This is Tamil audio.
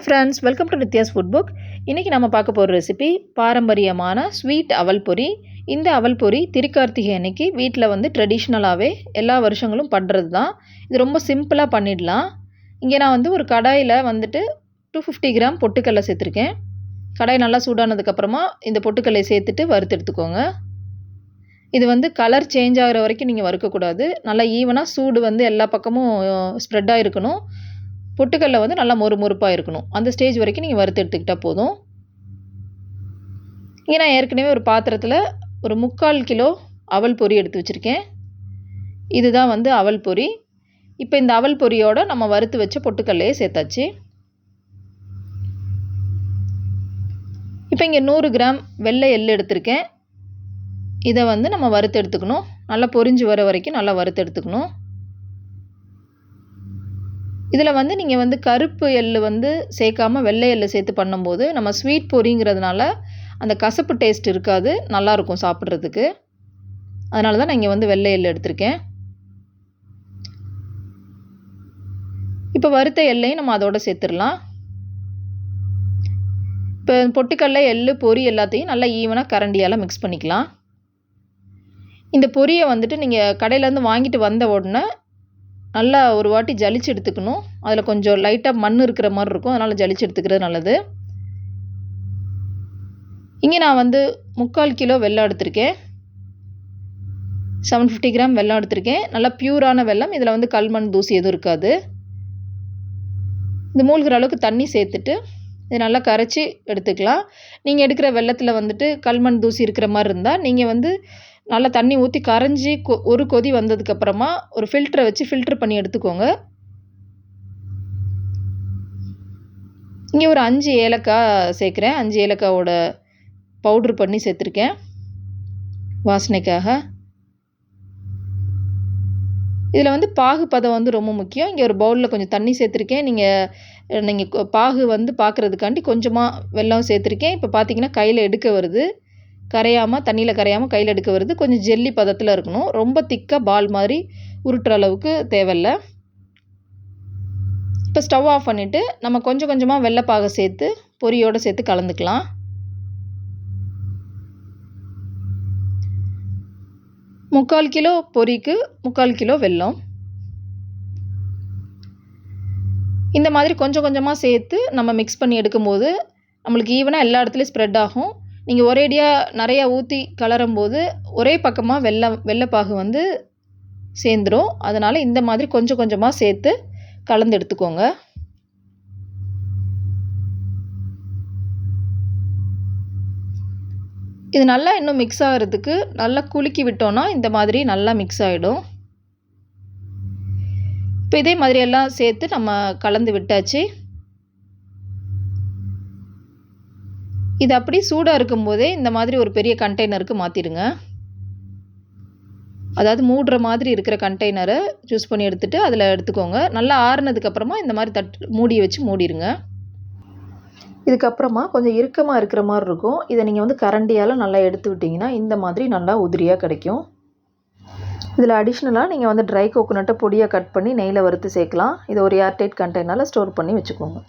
Hi friends welcome to Nithya's food book இன்றைக்கி நம்ம பார்க்க போகிற ரெசிபி பாரம்பரியமான ஸ்வீட் அவல் பொரி. இந்த அவல் பொரி திருக்கார்த்திகை அன்னைக்கு வீட்டில் வந்து ட்ரெடிஷ்னலாகவே எல்லா வருஷங்களும் பண்ணுறது தான் இது ரொம்ப சிம்பிளாக பண்ணிடலாம். இங்கே நான் வந்து ஒரு கடாயில் வந்துட்டு டூ ஃபிஃப்டி கிராம் பொட்டுக்கடலை சேர்த்துருக்கேன். கடாய் நல்லா சூடானதுக்கப்புறமா இந்த பொட்டுக்கடலை சேர்த்துட்டு வறுத்து எடுத்துக்கோங்க. இது வந்து கலர் சேஞ்ச் ஆகிற வரைக்கும் நீங்கள் வறுக்கக்கூடாது. நல்லா ஈவனாக சூடு வந்து எல்லா பக்கமும் ஸ்ப்ரெட்டாக இருக்கணும். பொட்டுக்கடலை வந்து நல்லா மொறு மொறுப்பாக இருக்கணும். அந்த ஸ்டேஜ் வரைக்கும் நீங்கள் வறுத்து எடுத்துக்கிட்டால் போதும். இங்கே நான் ஏற்கனவே ஒரு பாத்திரத்தில் ஒரு முக்கால் கிலோ அவல் பொரி எடுத்து வச்சுருக்கேன். இதுதான் வந்து அவல் பொரி. இப்போ இந்த அவல் பொரியோடு நம்ம வறுத்து வச்ச பொட்டுக்கல்லையே சேர்த்தாச்சு. இப்போ இங்கே நூறு கிராம் வெள்ளை எள் எடுத்திருக்கேன். இதை வந்து நம்ம வறுத்து எடுத்துக்கணும். நல்லா பொரிஞ்சு வர வரைக்கும் நல்லா வறுத்து எடுத்துக்கணும். இதில் வந்து நீங்கள் வந்து கருப்பு எள் வந்து சேர்க்காம வெள்ளை எள்ளு சேர்த்து பண்ணும்போது நம்ம ஸ்வீட் பொரிங்கிறதுனால அந்த கசப்பு டேஸ்ட் இருக்காது நல்லாயிருக்கும் சாப்பிட்றதுக்கு. அதனால தான் நான் இங்கே வந்து வெள்ளை எள் எடுத்திருக்கேன். இப்போ வறுத்த எல்லையும் நம்ம அதோடு சேர்த்துடலாம். இப்போ பொட்டுக்கடலை எள் பொரி எல்லாத்தையும் நல்லா ஈவனாக கரண்டியால் மிக்ஸ் பண்ணிக்கலாம். இந்த பொரியை வந்துட்டு நீங்கள் கடையிலேருந்து வாங்கிட்டு வந்த உடனே நல்லா ஒரு வாட்டி ஜலிச்சு எடுத்துக்கணும். அதில் கொஞ்சம் லைட்டாக மண் இருக்கிற மாதிரி இருக்கும். அதனால் ஜலிச்சு எடுத்துக்கிறது நல்லது. இங்கே நான் வந்து முக்கால் கிலோ வெள்ளம் எடுத்திருக்கேன். செவன் ஃபிஃப்டி கிராம் வெல்லம் எடுத்திருக்கேன். நல்லா பியூரான வெள்ளம் இதில் வந்து கல்மண் தூசி எதுவும் இருக்காது. இது மூழ்கிற அளவுக்கு தண்ணி சேர்த்துட்டு இது நல்லா கரைச்சி எடுத்துக்கலாம். நீங்கள் எடுக்கிற வெள்ளத்தில் வந்துட்டு கல்மண் தூசி இருக்கிற மாதிரி இருந்தால் நீங்கள் வந்து நல்லா தண்ணி ஊற்றி கரைஞ்சி கொ ஒரு கொதி வந்ததுக்கப்புறமா ஒரு ஃபில்டரை வச்சு ஃபில்ட்ரு பண்ணி எடுத்துக்கோங்க. இங்கே ஒரு அஞ்சு ஏலக்காய் சேர்க்குறேன். அஞ்சு ஏலக்காவோட பவுட்ரு பண்ணி சேர்த்துருக்கேன். வாசனைக்காக. இதில் வந்து பாகு பதம் வந்து ரொம்ப முக்கியம். இங்கே ஒரு பவுலில் கொஞ்சம் தண்ணி சேர்த்துருக்கேன். நீங்கள் நீங்கள் பாகு வந்து பார்க்குறதுக்காண்டி கொஞ்சமாக வெல்லம் சேர்த்துருக்கேன். இப்போ பார்த்தீங்கன்னா கையில் எடுக்க வருது. கரையாமல் தண்ணியில் கரையாமல் கையில் எடுக்க வருது. கொஞ்சம் ஜெல்லி பதத்தில் இருக்கணும். ரொம்ப திக்காக பால் மாதிரி உருட்டுற அளவுக்கு தேவையில்ல. இப்போ ஸ்டவ் ஆஃப் பண்ணிவிட்டு நம்ம கொஞ்சம் கொஞ்சமாக வெள்ளைப்பாக சேர்த்து பொரியோடு சேர்த்து கலந்துக்கலாம். முக்கால் கிலோ பொரிக்கு முக்கால் கிலோ வெல்லம். இந்த மாதிரி கொஞ்சம் கொஞ்சமாக சேர்த்து நம்ம மிக்ஸ் பண்ணி எடுக்கும்போது நம்மளுக்கு ஈவனாக எல்லா இடத்துலையும் ஸ்ப்ரெட் ஆகும். நீங்கள் ஒரேடியாக நிறையா ஊற்றி கலரும் போது ஒரே பக்கமாக வெள்ளை வெள்ளைப்பாகு வந்து சேர்ந்துடும் அதனால் இந்த மாதிரி கொஞ்சம் கொஞ்சமாக சேர்த்து கலந்து எடுத்துக்கோங்க. இது நல்லா இன்னும் மிக்ஸ் ஆகிறதுக்கு நல்லா குலுக்கி விட்டோன்னா இந்த மாதிரி நல்லா மிக்ஸ் ஆகிடும் இப்போ இதே மாதிரி எல்லாம் சேர்த்து நம்ம கலந்து விட்டாச்சு. இது அப்படி சூடாக இருக்கும்போதே இந்த மாதிரி ஒரு பெரிய கண்டெய்னருக்கு மாற்றிடுங்க அதாவது மூடுற மாதிரி இருக்கிற கண்டெய்னரை சூஸ் பண்ணி எடுத்துகிட்டு அதில் எடுத்துக்கோங்க. நல்லா ஆறுனதுக்கப்புறமா இந்த மாதிரி தட்டு மூடியை வச்சு மூடிடுங்க. இதுக்கப்புறமா கொஞ்சம் இறுக்கமாக இருக்கிற மாதிரி இருக்கும். இதை நீங்கள் வந்து கரண்டியால் நல்லா எடுத்து விட்டிங்கன்னா இந்த மாதிரி நல்லா உதிரியாக கிடைக்கும். இதில் அடிஷ்னலாக நீங்கள் வந்து ட்ரை கோகோனட்டை பொடியாக கட் பண்ணி நெய்யில் வறுத்து சேர்க்கலாம். இதை ஒரு ஏர்டைட் கண்டெய்னரில் ஸ்டோர் பண்ணி வச்சுக்கோங்க.